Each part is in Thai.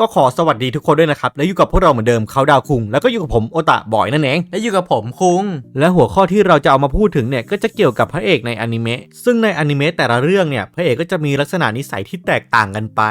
ก็ขอสวัสดีทุกคนด้วยนะครับ และอยู่กับพวกเราเหมือนเดิมเขาดาวคุง แล้วก็อยู่กับผมโอตะบอยนั่นเอง และอยู่กับผมคุง และหัวข้อที่เราจะเอามาพูดถึงเนี่ยก็จะเกี่ยวกับพระเอกในอนิเมะ ซึ่งในอนิเมะแต่ละเรื่องเนี่ยพระเอกก็จะมีลักษณะนิสัยที่แตกต่างกันไป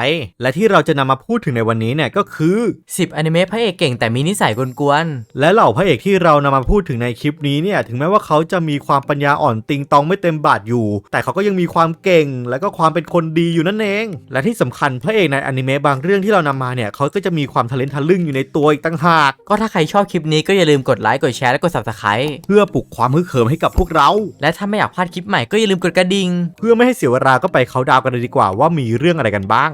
และที่เราจะนำมาพูดถึงในวันนี้เนี่ยก็คือ 10อนิเมะพระเอกเก่งแต่มีนิสัยกวนและเหล่าพระเอกที่เรานำมาพูดถึงในคลิปนี้เนี่ยถึงแม้ว่าเขาจะมีความปัญญาอ่อนติงตองไม่เต็มบาทอยู่ แต่เขาก็ยังมีความเก่ง และก็ความเป็นคนดีอยู่นั่นเอง และที่สำคัญพระเอกในอนิเมะบางเรื่องที่เรานำมาเนี่ยเขาก็จะมีความทะเลนทะลึ่งอยู่ในตัวอีกต่างหากๆก็ถ้าใครชอบคลิปนี้ก็อย่าลืมกดไลค์กดแชร์และกด subscribe เพื่อปลุกความฮึกเหิมให้กับพวกเรา และถ้าไม่อยากพลาดคลิปใหม่ก็อย่าลืมกดกระดิ่งเพื่อไม่ให้เสียเวลาก็ไปเขาดาวน์กันเลยดีกว่าว่ามีเรื่องอะไรกันบ้าง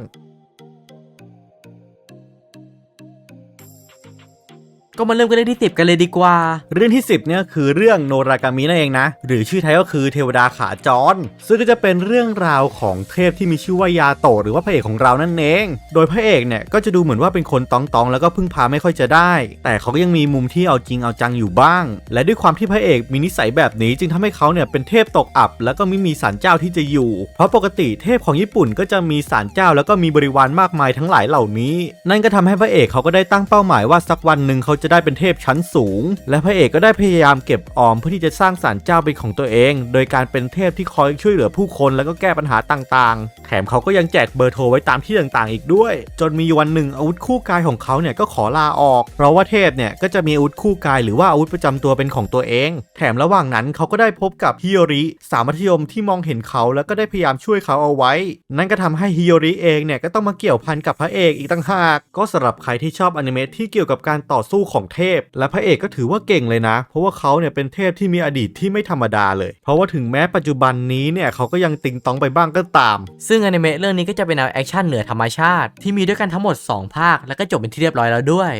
ก็มาเริ่มกันเรื่องที่ 10 กันเลยดีกว่า เรื่องที่ 10เนี่ยคือเรื่องโนรากามินั่นเองนะ หรือชื่อไทยก็คือเทวดาขาจร ซึ่งก็จะเป็นเรื่องราวของเทพที่มีชื่อว่ายาโตหรือว่าพระเอกของเรานั่นเอง โดยพระเอกเนี่ยก็จะดูเหมือนว่าเป็นคนตองตองแล้วก็พึ่งพาไม่ค่อยจะได้ แต่เขาก็ยังมีมุมที่เอาจริงเอาจังอยู่บ้าง และด้วยความที่พระเอกมีนิสัยแบบนี้จึงทำให้เขาเนี่ยเป็นเทพตกอับ แล้วก็ไม่มีศาลเจ้าที่จะอยู่ เพราะปกติเทพของญี่ปุ่นก็จะมีศาลเจ้า แล้วก็มีบริวารมากมายทั้งหลายเหล่านี้ นั่นก็ทำให้พระเอกเขาก็ได้ตั้งเป้าหมายว่าสักวันหนึ่งเขาจะได้เป็นเทพชั้นสูง และพระเอกก็ได้พยายามเก็บออมเพื่อที่จะสร้างศาลเจ้าเป็นของตัวเอง โดยการเป็นเทพที่คอยช่วยเหลือผู้คนแล้วก็แก้ปัญหาต่างๆ แถมเขาก็ยังแจกเบอร์โทรไว้ตามที่ต่างๆ อีกด้วย จนมีวันหนึ่งอาวุธคู่กายของเขาเนี่ยก็ขอลาออก เพราะว่าเทพเนี่ยก็จะมีอาวุธคู่กายหรือว่าอาวุธประจำตัวเป็นของตัวเอง แถมระหว่างนั้นเขาก็ได้พบกับฮิโยริสาวมัธยมที่มองเห็นเขาแล้วก็ได้พยายามช่วยเขาเอาไว้ นั่นก็ทำให้ฮิโยริเองเนี่ยก็ต้องมาเกี่ยวพันกับพระเอกอีกต่างหาก ก็สำหรับใครที่ชอบอนิเมะที่เกี่ยวกับการต่อสู้ของเทพ และพระเอกก็ถือว่าเก่งเลยนะ เพราะว่าเขาเนี่ยเป็นเทพที่มีอดีตที่ไม่ธรรมดาเลย เพราะว่าถึงแม้ปัจจุบันนี้เนี่ยเขาก็ยังติงตองไปบ้างก็ตาม ซึ่งอนิเมะเรื่องนี้ก็จะเป็นแนวแอคชั่นเหนือธรรมชาติที่มีด้วยกันทั้งหมด 2 ภาค แล้วก็จบเป็นที่เรียบร้อยแล้วด้วย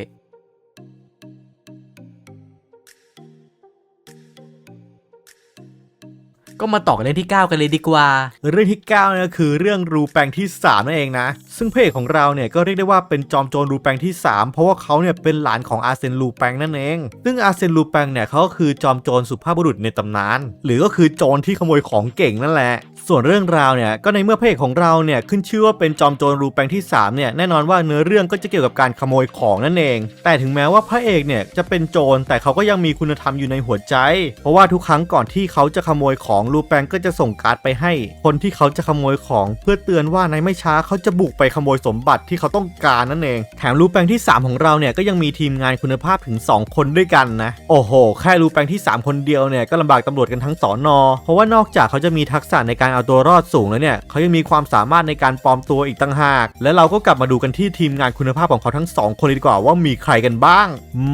ก็มาต่อกันเรื่องที่ 9 กันเลยดีกว่า เรื่องที่9เนี่ยคือเรื่องรูแปงที่ 3 นั่นเองนะ ซึ่งพระเอกของเราเนี่ยก็เรียกได้ว่าเป็นจอมโจรรูแปงที่ 3 เพราะว่าเขาเนี่ยเป็นหลานของอาเซนรูแปงนั่นเอง ซึ่งอาเซนรูแปงเนี่ยเขาก็คือจอมโจรสุภาพบุรุษในตำนาน หรือก็คือโจรที่ขโมยของเก่งนั่นแหละ ส่วนเรื่องราวเนี่ยก็ในเมื่อพระเอกของเราเนี่ยขึ้นชื่อว่าเป็นจอมโจรรูแปงที่ 3 เนี่ยแน่นอนว่าเนื้อเรื่องก็จะเกี่ยวกับการขโมยของนั่นเอง แต่ถึงแม้ว่าพระเอกเนี่ยจะเป็นโจรแต่เขาก็ยังมีคุณธรรมอยู่ในหัวใจ เพราะว่าทุกครั้งก่อนที่เขาจะขโมยของรูแปงก็จะส่งการ์ดไปให้ คนที่เขาจะขโมยของเพื่อเตือนว่าในไม่ช้าเขาจะบุกไปขโมยสมบัติที่เขาต้องการนั่นเอง แถมรูแปงที่ 3 ของเราเนี่ยก็ยังมีทีมงานคุณภาพถึง 2 คนด้วยกันนะโอ้โห แค่รูแปงที่ 3 คนเดียวเนี่ยก็ลำบากตำรวจกันทั้งสอนอเพราะว่านอกจากเขาจะมีทักษะในการเอาตัวรอดสูงแล้วเนี่ยเขายังมีความสามารถในการปลอมตัวอีกต่างหาก และเราก็กลับมาดูกันที่ทีมงานคุณภาพของเขาทั้งสองคนเลยดีกว่าว่ามีใครกันบ้าง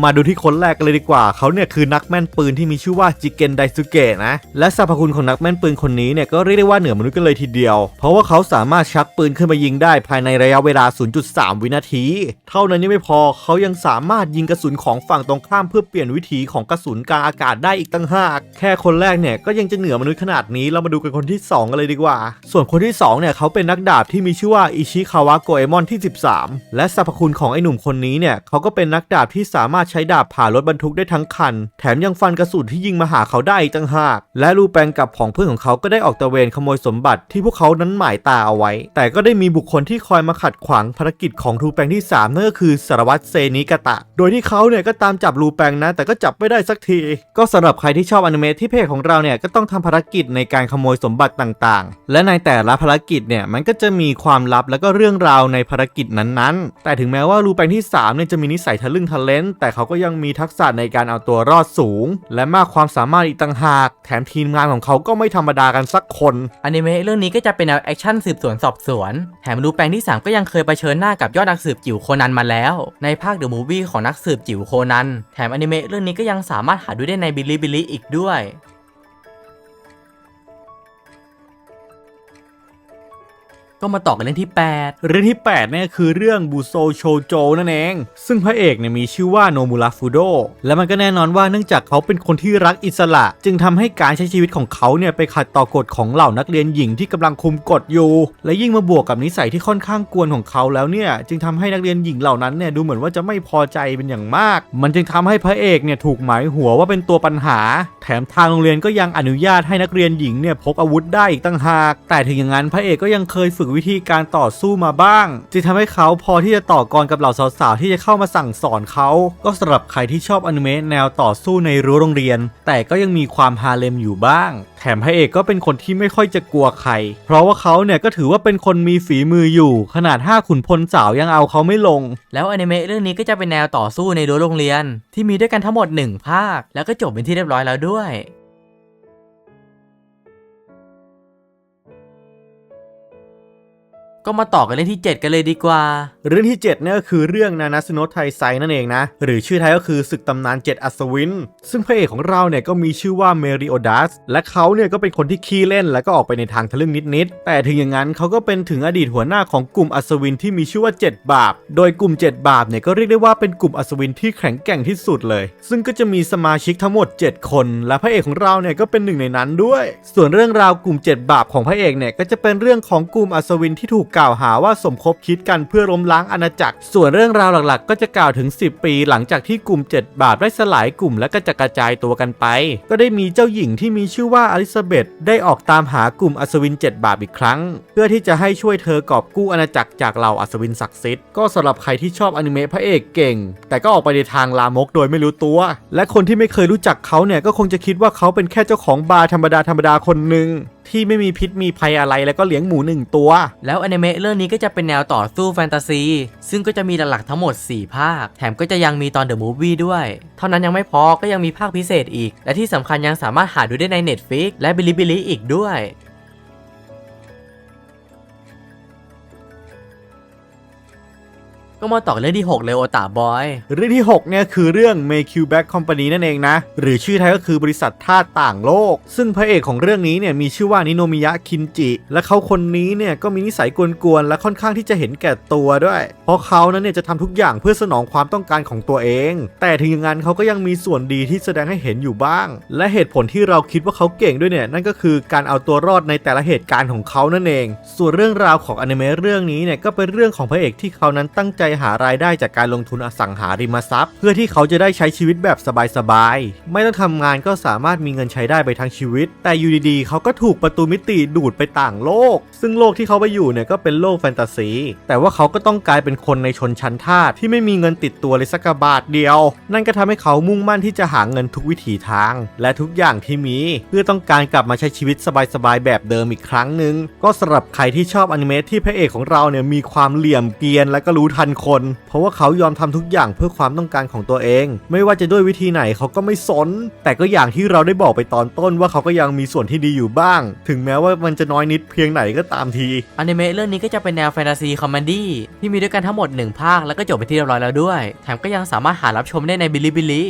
มาดูที่คนแรกกันเลยดีกว่า เขาเนี่ยคือนักแม่นปืนที่มีชื่อว่าจิเกนไดซุเกะนะ และสรรพคุณของนักแม่นปืนคนนี้เนี่ยก็เรียกได้ว่าเหนือมนุษย์กันเลยทีเดียว เพราะว่าเขาสามารถชักปืนขึ้นมายิงได้ภายในระยะเวลา 0.3 วินาที เท่านั้นยังไม่พอเขายังสามารถยิงกระสุนของฝั่งตรงข้ามเพื่อเปลี่ยนวิถีของกระสุนกลางอากาศได้อีกตั้งหาก แค่คนแรกเนี่ยก็ยังจะเหนือมนุษย์ขนาดนี้เรามาดูกันคนที่สองกันเลยดีกว่า ส่วนคนที่สองเนี่ยเขาเป็นนักดาบที่มีชื่อว่าอิชิคาวะโกเอมอนที่ 13 และสรรพคุณของไอ้หนุ่มคนนี้เนี่ยเขาก็เป็นนักดาบที่สามารถใช้ดาบผ่ารถบรรทุกได้ทั้งคัน แถมยังฟันกระสุนที่ยิงมาหาเขาได้อีกต่างหาก และลูแปงกับผองเพื่อนของเขาก็ได้ออกตะเวนขโมยสมบัติที่พวกเขานั้นหมายตาเอาไว้ แต่ก็ได้มีบุคคลที่คอยมาขัดขวางภารกิจของรูแปงที่สามนั่นก็คือสารวัตรเซนิกะตะ โดยที่เขาเนี่ยก็ตามจับรูแปงนะ แต่ก็จับไม่ได้สักที ก็สำหรับใครที่ชอบอนิเมะที่เพจของเราเนี่ยก็ต้องทำภารกิจในการขโมยสมบัติต่างๆ และในแต่ละภารกิจเนี่ยมันก็จะมีความลับแล้วก็เรื่องราวในภารกิจนั้นๆ แต่ถึงแม้ว่ารูแปงที่3เนี่ยจะมีนิสัยทะลึ่งทะเลนแต่เขาก็ยังมีทักษะในการเอาตัวรอดสูง และมากความสามารถอีกต่างหาก แถมทีมงานของเขาก็ไม่ธรรมดากันสักคนอนิเมะเรื่องนี้ก็จะเป็นแนวแอคชั่นสืบสวนสอบสวน แถมรูแปงที่ 3 ก็ยังเคยเผชิญหน้ากับยอดนักสืบจิ๋วโคนันมาแล้ว ในภาคเดอะมูฟวี่ของนักสืบจิ๋วโคนัน แถมอนิเมะเรื่องนี้ก็ยังสามารถหาดูได้ในบิลิบิลิอีกด้วย ก็มาต่อกันเรื่องที่ 8 เรื่องที่8เนี่ยคือเรื่องบูโซโชโจนั่นเอง ซึ่งพระเอกเนี่ยมีชื่อว่าโนมุระฟูโดและมันก็แน่นอนว่าเนื่องจากเขาเป็นคนที่รักอิสระ จึงทำให้การใช้ชีวิตของเขาเนี่ยไปขัดต่อกฎของเหล่านักเรียนหญิงที่กำลังคุมกฎอยู่ และยิ่งมาบวกกับนิสัยที่ค่อนข้างกวนของเขาแล้วเนี่ยจึงทำให้นักเรียนหญิงเหล่านั้นเนี่ยดูเหมือนว่าจะไม่พอใจเป็นอย่างมาก มันจึงทำให้พระเอกเนี่ยถูกหมายหัวว่าเป็นตัวปัญหา แถมทางโรงเรียนก็ยังอนุญาตให้นักเรียนหญิงเนี่ยพกอาวุธได้อีกตั้งหาก แต่ถึงอย่างนั้นพระเอกก็ยังเคยฝึกวิธีการต่อสู้มาบ้าง จึงทำให้เขาพอที่จะต่อกรกับเหล่าสาวๆที่จะเข้ามาสั่งสอนเขา ก็สำหรับใครที่ชอบอนิเมะแนวต่อสู้ในรั้วโรงเรียน แต่ก็ยังมีความฮาเลมอยู่บ้าง แถมพระเอกก็เป็นคนที่ไม่ค่อยจะกลัวใคร เพราะว่าเขาเนี่ยก็ถือว่าเป็นคนมีฝีมืออยู่ ขนาดห้าขุนพลสาวยังเอาเขาไม่ลง แล้วอนิเมะเรื่องนี้ก็จะเป็นแนวต่อสู้ในรั้วโรงเรียน ที่มีด้วยกันทั้งหมด 1 ภาค แล้วก็จบเป็นที่เรียบร้อยแล้วด้วย ก็มาต่อกันเรื่องที่ 7 กันเลยดีกว่า เรื่องที่ 7 เนี่ยก็คือเรื่องนานาสโนไทไซนั่นเองนะ หรือชื่อไทยก็คือศึกตำนาน 7 อัศวิน ซึ่งพระเอกของเราเนี่ยก็มีชื่อว่าเมริโอดัส และเขาเนี่ยก็เป็นคนที่ขี้เล่นและก็ออกไปในทางทะลึ่งนิดๆ แต่ถึงอย่างนั้นเขาก็เป็นถึงอดีตหัวหน้าของกลุ่มอัศวินที่มีชื่อว่า 7 บาป โดยกลุ่ม 7 บาปเนี่ยก็เรียกได้ว่าเป็นกลุ่มอัศวินที่แข็งแกร่งที่สุดเลย ซึ่งก็จะมีสมาชิกทั้งหมด 7 คน และพระเอกของเราเนี่ยก็เป็นหนึ่งในนั้นด้วย ส่วนเรื่องราวกลุ่ม 7 บาปของพระเอกเนี่ยก็จะเป็นเรื่องของกลุ่มอัศวินที่ถูกกล่าวหาว่าสมคบคิดกันเพื่อล้มล้างอาณาจักร ส่วนเรื่องราวหลักๆ ก็จะกล่าวถึง 10 ปีหลังจากที่กลุ่ม 7 บาปได้สลายกลุ่มและก็จะกระจายตัวกันไป ก็ได้มีเจ้าหญิงที่มีชื่อว่าอลิซาเบธได้ออกตามหากลุ่มอัศวิน 7 บาปอีกครั้ง เพื่อที่จะให้ช่วยเธอกอบกู้อาณาจักรจากเหล่าอัศวินศักดิ์สิทธิ์ก็สำหรับใครที่ชอบอนิเมะพระเอกเก่ง แต่ก็ออกไปในทางลามกโดยไม่รู้ตัว และคนที่ไม่เคยรู้จักเขาเนี่ยก็คงจะคิดว่าเขาเป็นแค่เจ้าของบาร์ธรรมดาธรรมดาคนหนึ่ง ที่ไม่มีพิษมีภัยอะไรแล้วก็เลี้ยงหมูหนึ่งตัว แล้วอนิเมะเรื่องนี้ก็จะเป็นแนวต่อสู้แฟนตาซี ซึ่งก็จะมีหลักๆทั้งหมด 4 ภาค แถมก็จะยังมีตอนเดอะมูฟวี่ด้วย เท่านั้นยังไม่พอก็ยังมีภาคพิเศษอีก และที่สำคัญยังสามารถหาดูได้ใน Netflix และบิลิบิลิอีกด้วย ก็มาต่อกันเรื่องที่ 6 เลยโอตาบอย เรื่องที่ 6 เนี่ยคือเรื่อง Make You Back Company นั่นเองนะ หรือชื่อไทยก็คือบริษัทท่าต่างโลก ซึ่งพระเอกของเรื่องนี้เนี่ยมีชื่อว่านิโนมิยะคินจิ และเขาคนนี้เนี่ยก็มีนิสัยกวนๆ และค่อนข้างที่จะเห็นแก่ตัวด้วย เพราะเขานั้นเนี่ยจะทำทุกอย่างเพื่อสนองความต้องการของตัวเอง แต่ถึงอย่างนั้นเขาก็ยังมีส่วนดีที่แสดงให้เห็นอยู่บ้าง และเหตุผลที่เราคิดว่าเขาเก่งด้วยเนี่ยนั่นก็คือการเอาตัวรอดในแต่ละเหตุการณ์ของเขานั่นเอง ส่วนเรื่องราวของอนิเมะเรื่องนี้เนี่ยก็เป็นเรื่องของพระเอกที่เขานั้นตั้งใจหารายได้จากการลงทุนอสังหาริมทรัพย์ เพื่อที่เขาจะได้ใช้ชีวิตแบบสบายๆ ไม่ต้องทำงานก็สามารถมีเงินใช้ได้ไปทั้งชีวิต แต่อยู่ดีๆ เขาก็ถูกประตูมิติดูดไปต่างโลก ซึ่งโลกที่เขาไปอยู่เนี่ยก็เป็นโลกแฟนตาซี แต่ว่าเขาก็ต้องกลายเป็นคนในชนชั้นทาสที่ไม่มีเงินติดตัวเลยสักบาทเดียว นั่นก็ทำให้เขามุ่งมั่นที่จะหาเงินทุกวิถีทาง และทุกอย่างที่มี เพื่อต้องการกลับมาใช้ชีวิตสบายๆ แบบเดิมอีกครั้งหนึ่งก็สำหรับใครที่ชอบอนิเมะที่พระเอกของเราเนี่ยมีความเหลี่ยมเกรียนและก็รู้ทันคน เพราะว่าเขายอมทำทุกอย่างเพื่อความต้องการของตัวเอง ไม่ว่าจะด้วยวิธีไหนเขาก็ไม่สน แต่ก็อย่างที่เราได้บอกไปตอนต้นว่าเขาก็ยังมีส่วนที่ดีอยู่บ้าง ถึงแม้ว่ามันจะน้อยนิดเพียงไหนก็ตามทีอนิเมะเรื่องนี้ก็จะเป็นแนวแฟนตาซีคอมเมดี้ที่มีด้วยกันทั้งหมด 1 ภาคแล้วก็จบไปที่เรียบร้อยแล้วด้วย แถมก็ยังสามารถหารับชมได้ในบิลิบิลิ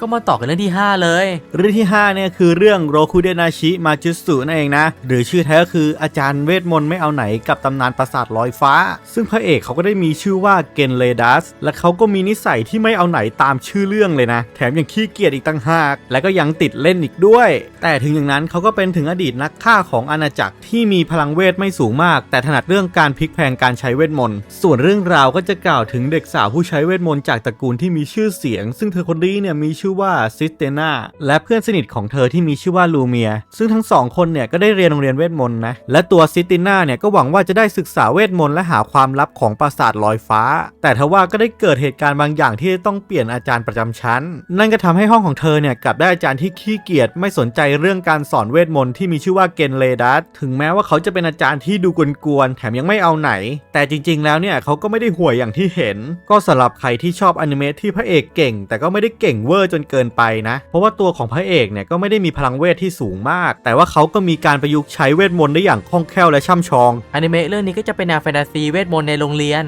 ก็มาต่อกันเรื่องที่ 5 เลย เรื่องที่5เนี่ยคือเรื่องโรคุเดนาชิมาจุสุนั่นเองนะ หรือชื่อแท้ก็คืออาจารย์เวทมนต์ไม่เอาไหนกับตำนานปราสาทลอยฟ้า ซึ่งพระเอกเขาก็ได้มีชื่อว่าเกนเลดัส และเขาก็มีนิสัยที่ไม่เอาไหนตามชื่อเรื่องเลยนะ แถมยังขี้เกียจอีกตั้งหาก และก็ยังติดเล่นอีกด้วย แต่ถึงอย่างนั้นเขาก็เป็นถึงอดีตนักฆ่าของอาณาจักรที่มีพลังเวทไม่สูงมาก แต่ถนัดเรื่องการพลิกแพลงการใช้เวทมนต์ ส่วนเรื่องราวก็จะกล่าวถึงเด็กสาวผู้ใช้เวทมนต์จากตระกูลที่มีชื่อเสียง ซึ่งเธอคนนี้เนี่ยมีชื่อว่าซิสเตนาและเพื่อนสนิทของเธอที่มีชื่อว่าลูเมีย ซึ่งทั้งสองคนเนี่ยก็ได้เรียนโรงเรียนเวทมนต์นะและตัวซิสติน่าเนี่ยก็หวังว่าจะได้ศึกษาเวทมนต์และหาความลับของปราสาทลอยฟ้า แต่ทว่าก็ได้เกิดเหตุการณ์บางอย่างที่ต้องเปลี่ยนอาจารย์ประจำชั้น นั่นก็ทำให้ห้องของเธอเนี่ยกลับได้อาจารย์ที่ขี้เกียจไม่สนใจเรื่องการสอนเวทมนต์ที่มีชื่อว่าเกนเลดัสถึงแม้ว่าเขาจะเป็นอาจารย์ที่ดูกวนๆแถมยังไม่เอาไหน แต่จริงๆแล้วเนี่ยเขาก็ไม่ได้ห่วยอย่างที่เห็น ก็สำหรับใครที่ชอบอนิเมะที่พระเอกเก่ง แต่ก็ไม่ได้เก่งเวอร์จจนเกินไปนะ เพราะว่าตัวของพระเอกเนี่ยก็ไม่ได้มีพลังเวทที่สูงมาก แต่ว่าเขาก็มีการประยุกต์ใช้เวทมนต์ได้อย่างคล่องแคล่วและช่ำชอง อนิเมะเรื่องนี้ก็จะเป็นแนวแฟนตาซีเวทมนต์ในโรงเรียน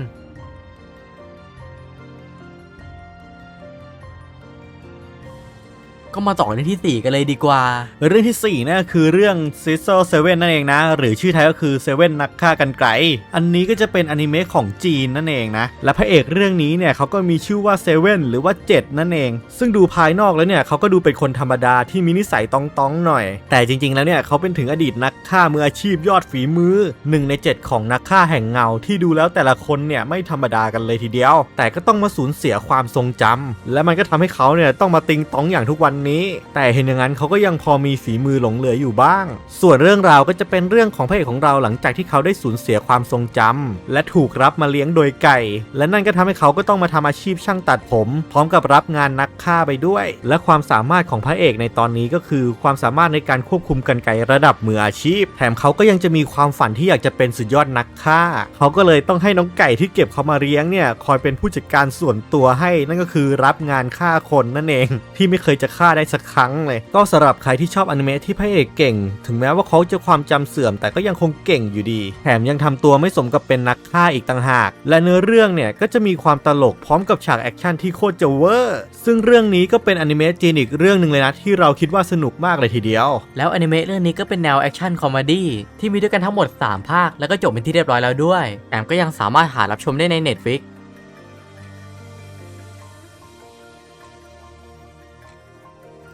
ก็มาต่อเรื่องที่ 4 กันเลยดีกว่า เรื่องที่4นั่นก็คือเรื่อง s i s t e r Seven นั่นเองนะ หรือชื่อไทยก็คือ Seven นักฆ่ากันไกลอันนี้ก็จะเป็นอนิเมะของจีนนั่นเองนะ และพระเอกเรื่องนี้เนี่ยเขาก็มีชื่อว่า Seven หรือว่า 7 นั่นเอง ซึ่งดูภายนอกแล้วเนี่ยเขาก็ดูเป็นคนธรรมดาที่มีนิสัยตองๆหน่อย แต่จริงๆแล้วเนี่ยเขาเป็นถึงอดีตนักฆ่ามืออาชีพยอดฝีมือหนึ่งใน 7 ของนักฆ่าแห่งเงาที่ดูแล้วแต่ละคนเนี่ยไม่ธรรมดากันเลยทีเดียว แต่ก็ต้องมาสูญเสียความทรงจำและมันก็ทำให้เขาเนี่ยต้องมาติงตองอย่างทุกวันนี้ แต่เห็นอย่างนั้นเขาก็ยังพอมีฝีมือหลงเหลืออยู่บ้าง ส่วนเรื่องราวก็จะเป็นเรื่องของพระเอกของเราหลังจากที่เขาได้สูญเสียความทรงจำและถูกรับมาเลี้ยงโดยไก่ และนั่นก็ทำให้เขาก็ต้องมาทำอาชีพช่างตัดผม พร้อมกับรับงานนักฆ่าไปด้วย และความสามารถของพระเอกในตอนนี้ก็คือ ความสามารถในการควบคุมกันไก่ระดับมืออาชีพ แถมเขาก็ยังจะมีความฝันที่อยากจะเป็นสุดยอดนักฆ่า เขาก็เลยต้องให้น้องไก่ที่เก็บเขามาเลี้ยงเนี่ยคอยเป็นผู้จัดการส่วนตัวให้ นั่นก็คือรับงานฆ่าคนนั่นเอง ที่ไม่เคยจะฆ่าได้สักครั้งเลย ก็สำหรับใครที่ชอบอนิเมะที่พระเอกเก่ง ถึงแม้ว่าเขาจะความจำเสื่อม แต่ก็ยังคงเก่งอยู่ดี แถมยังทำตัวไม่สมกับเป็นนักฆ่าอีกต่างหาก และเนื้อเรื่องเนี่ยก็จะมีความตลกพร้อมกับฉากแอคชั่นที่โคตรจะเวอร์ ซึ่งเรื่องนี้ก็เป็นอนิเมะจีนอีกเรื่องหนึ่งเลยนะที่เราคิดว่าสนุกมากเลยทีเดียว แล้วอนิเมะเรื่องนี้ก็เป็นแนวแอคชั่นคอมเมดี้ที่มีด้วยกันทั้งหมด 3 ภาค แล้วก็จบเป็นที่เรียบร้อยแล้วด้วยแถมก็ยังสามารถหารับชมได้ใน Netflix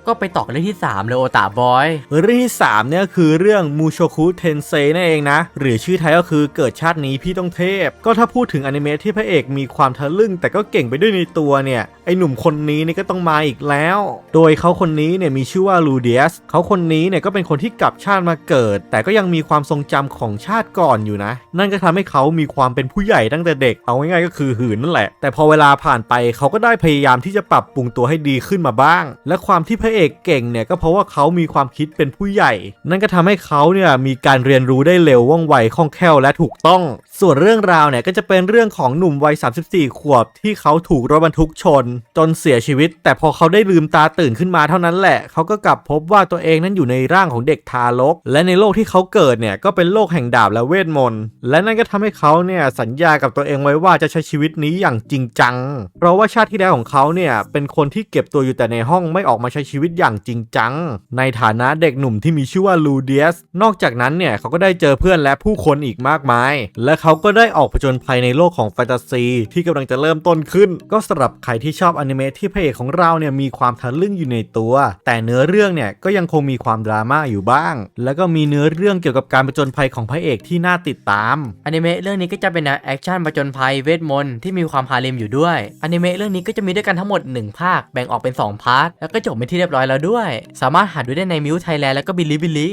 ก็ไปต่อกันเรื่องที่ 3 เลยโอตาบอย เรื่องที่ 3 เนี่ยคือเรื่องมูโชคุเทนเซนั่นเองนะ หรือชื่อไทยก็คือเกิดชาตินี้พี่ต้องเทพ ก็ถ้าพูดถึงอนิเมะที่พระเอกมีความทะลึ่งแต่ก็เก่งไปด้วยในตัวเนี่ย ไอหนุ่มคนนี้นี่ก็ต้องมาอีกแล้ว โดยเขาคนนี้เนี่ยมีชื่อว่าลูเดียสเขาคนนี้เนี่ยก็เป็นคนที่กลับชาติมาเกิด แต่ก็ยังมีความทรงจำของชาติก่อนอยู่นะ นั่นก็ทำให้เขามีความเป็นผู้ใหญ่ตั้งแต่เด็ก เอาง่ายๆก็คือหืนนั่นแหละ แต่พอเวลาผ่านไปเขาก็ได้พยายามที่จะปรับปรุงตัวให้ดีขึ้นมาบ้าง และความที่พระเอกเก่งเนี่ยก็เพราะว่าเขามีความคิดเป็นผู้ใหญ่ นั่นก็ทำให้เขาเนี่ยมีการเรียนรู้ได้เร็วว่องไวคล่องแคล่วและถูกต้อง ส่วนเรื่องราวเนี่ยก็จะเป็นเรื่องของหนุ่มวัย 34 ขวบ ที่เขาถูกรถบรรทุกชน จนเสียชีวิต แต่พอเขาได้ลืมตาตื่นขึ้นมาเท่านั้นแหละ เขาก็กลับพบว่าตัวเองนั้นอยู่ในร่างของเด็กทารก และในโลกที่เขาเกิดเนี่ยก็เป็นโลกแห่งดาบและเวทมนต์และนั่นก็ทำให้เขาเนี่ยสัญญากับตัวเองไว้ว่าจะใช้ชีวิตนี้อย่างจริงจัง เพราะว่าชาติที่แล้วของเขาเนี่ยเป็นคนที่เก็บตัวอยู่แต่ในห้องไม่ออกมาใช้ชีวิตอย่างจริงจัง ในฐานะเด็กหนุ่มที่มีชื่อว่าลูเดียส นอกจากนั้นเนี่ยเขาก็ได้เจอเพื่อนและผู้คนอีกมากมาย และเขาก็ได้ออกผจญภัยในโลกของแฟนตาซีที่กำลังจะเริ่มต้นขึ้น ก็สำหรับใครที่ชอบอนิเมะที่พระเอกของเราเนี่ยมีความทะลึ่งอยู่ในตัว แต่เนื้อเรื่องเนี่ยก็ยังคงมีความดราม่าอยู่บ้าง แล้วก็มีเนื้อเรื่องเกี่ยวกับการผจญภัยของพระเอกที่น่าติดตามอนิเมะเรื่องนี้ก็จะเป็นแอคชั่นประจนภัยเวทมนต์ที่มีความฮาเลมอยู่ด้วยอนิเมะเรื่องนี้ก็จะมีด้วยกันทั้งหมด 1 ภาคแบ่งออกเป็น 2 พาร์ทแล้วก็จบเป็นที่เรียบร้อยแล้วด้วย สามารถหาดูได้ในมิวไทยแลนด์แล้วก็บิลิบิลิ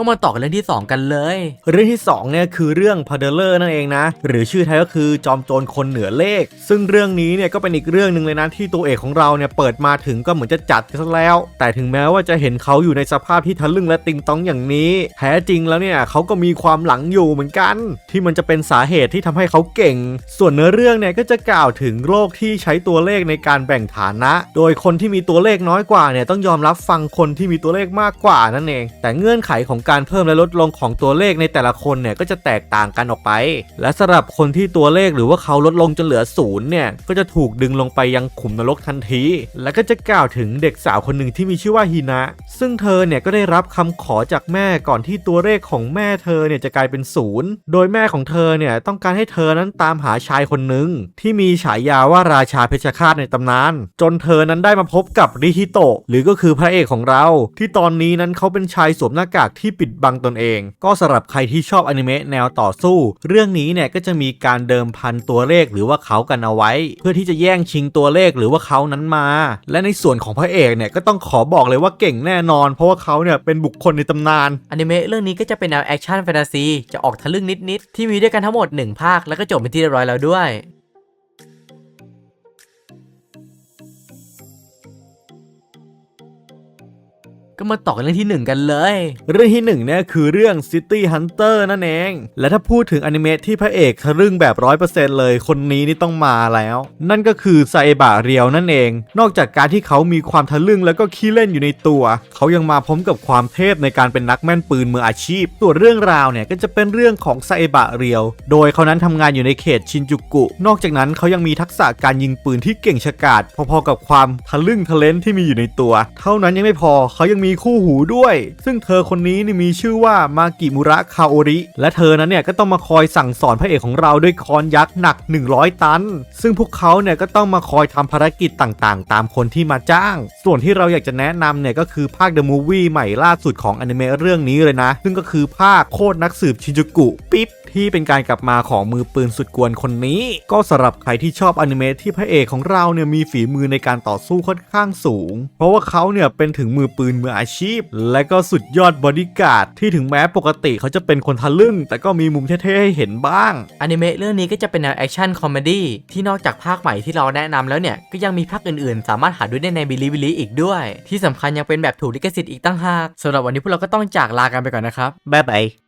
ก็มาต่อกันเรื่องที่ 2 กันเลย เรื่องที่2เนี่ยคือเรื่องพาเดเลอร์นั่นเองนะ หรือชื่อไทยก็คือจอมโจรคนเหนือเลข ซึ่งเรื่องนี้เนี่ยก็เป็นอีกเรื่องหนึ่งเลยนะที่ตัวเอกของเราเนี่ยเปิดมาถึงก็เหมือนจะจัดซะแล้ว แต่ถึงแม้ว่าจะเห็นเขาอยู่ในสภาพที่ทะลึ่งและติงต้องอย่างนี้แท้จริงแล้วเนี่ยเขาก็มีความหลังอยู่เหมือนกัน ที่มันจะเป็นสาเหตุที่ทำให้เขาเก่ง ส่วนเนื้อเรื่องเนี่ยก็จะกล่าวถึงโลกที่ใช้ตัวเลขในการแบ่งฐานะ โดยคนที่มีตัวเลขน้อยกว่าเนี่ยต้องยอมรับฟังคนที่มีตัวเลขมากกว่านั่นเอง แต่เงื่อนไขของการเพิ่มและลดลงของตัวเลขในแต่ละคนเนี่ยก็จะแตกต่างกันออกไป และสำหรับคนที่ตัวเลขหรือว่าเขาลดลงจนเหลือศูนย์เนี่ยก็จะถูกดึงลงไปยังขุมนรกทันที และก็จะกล่าวถึงเด็กสาวคนหนึ่งที่มีชื่อว่าฮินะ ซึ่งเธอเนี่ยก็ได้รับคำขอจากแม่ก่อนที่ตัวเลขของแม่เธอเนี่ยจะกลายเป็นศูนย์โดยแม่ของเธอเนี่ยต้องการให้เธอนั้นตามหาชายคนหนึ่งที่มีฉายาว่าราชาเพชฌฆาตในตำนาน จนเธอนั้นได้มาพบกับริฮิโตะหรือก็คือพระเอกของเรา ที่ตอนนี้นั้นเขาเป็นชายสวมหน้ากากที่ปิดบังตนเอง ก็สำหรับใครที่ชอบอนิเมะแนวต่อสู้ เรื่องนี้เนี่ยก็จะมีการเดิมพันตัวเลขหรือว่าเขากันเอาไว้ เพื่อที่จะแย่งชิงตัวเลขหรือว่าเขานั้นมา และในส่วนของพระเอกเนี่ยก็ต้องขอบอกเลยว่าเก่งแน่นอน เพราะว่าเขาเนี่ยเป็นบุคคลในตำนานอนิเมะเรื่องนี้ก็จะเป็นแนวแอคชั่นแฟนตาซีจะออกทะลึ่งนิดๆที่มีด้วยกันทั้งหมด 1 ภาคแล้วก็จบเป็นที่เรียบร้อยแล้วด้วย ก็มาต่อกันเรื่องที่ 1 กันเลย เรื่องที่หนึ่งเนี่ยคือเรื่อง City Hunter นั่นเอง และถ้าพูดถึงอนิเมะที่พระเอกทะลึ่งแบบ 100%เลย คนนี้นี่ต้องมาแล้ว นั่นก็คือไซบะเรียวนั่นเอง นอกจากการที่เขามีความทะลึ่งแล้วก็ขี้เล่นอยู่ในตัว เขายังมาพร้อมกับความเทพในการเป็นนักแม่นปืนมืออาชีพส่วเรื่องราวเนี่ยก็จะเป็นเรื่องของไซบะเรียว โดยเขานั้นทำงานอยู่ในเขตชินจูกุ นอกจากนั้นเขายังมีทักษะการยิงปืนที่เก่งฉกาจพอๆกับความทะลึ่งทะเลนที่มีอยู่ในตัว เท่านั้นยังไม่พอเขายังมีีคู่หูด้วย ซึ่งเธอคนนี้นี่มีชื่อว่ามากิมุระคาโอริ และเธอนั้นเนี่ยก็ต้องมาคอยสั่งสอนพระเอกของเราด้วยคอนยักษ์หนัก 100 ตัน ซึ่งพวกเขาเนี่ยก็ต้องมาคอยทำภารกิจต่างๆ ตามคนที่มาจ้าง ส่วนที่เราอยากจะแนะนำเนี่ยก็คือภาค The Movie ใหม่ล่าสุดของอนิเมะเรื่องนี้เลยนะ ซึ่งก็คือภาคโคตรนักสืบชินจูกุปิ๊บ ที่เป็นการกลับมาของมือปืนสุดกวนคนนี้ ก็สำหรับใครที่ชอบอนิเมะที่พระเอกของเราเนี่ยมีฝีมือในการต่อสู้ค่อนข้างสูง เพราะว่าเขาเนี่ยเป็นถึงมือปืนมืออาชีพ และก็สุดยอดบอดี้การ์ดที่ถึงแม้ปกติเขาจะเป็นคนทะลึ่ง แต่ก็มีมุมเท่ๆให้เห็นบ้างอนิเมะเรื่องนี้ก็จะเป็นแนวแอคชั่นคอมเมดี้ที่นอกจากภาคใหม่ที่เราแนะนำแล้วเนี่ยก็ยังมีภาคอื่นๆ สามารถหาดูได้ในบิลิบิลิอีกด้วย ที่สำคัญยังเป็นแบบถูกลิขสิทธิ์อีกตั้งหากสำหรับวันนี้พวกเราก็ต้องจากลากันไปก่อนนะครับบ๊ายบาย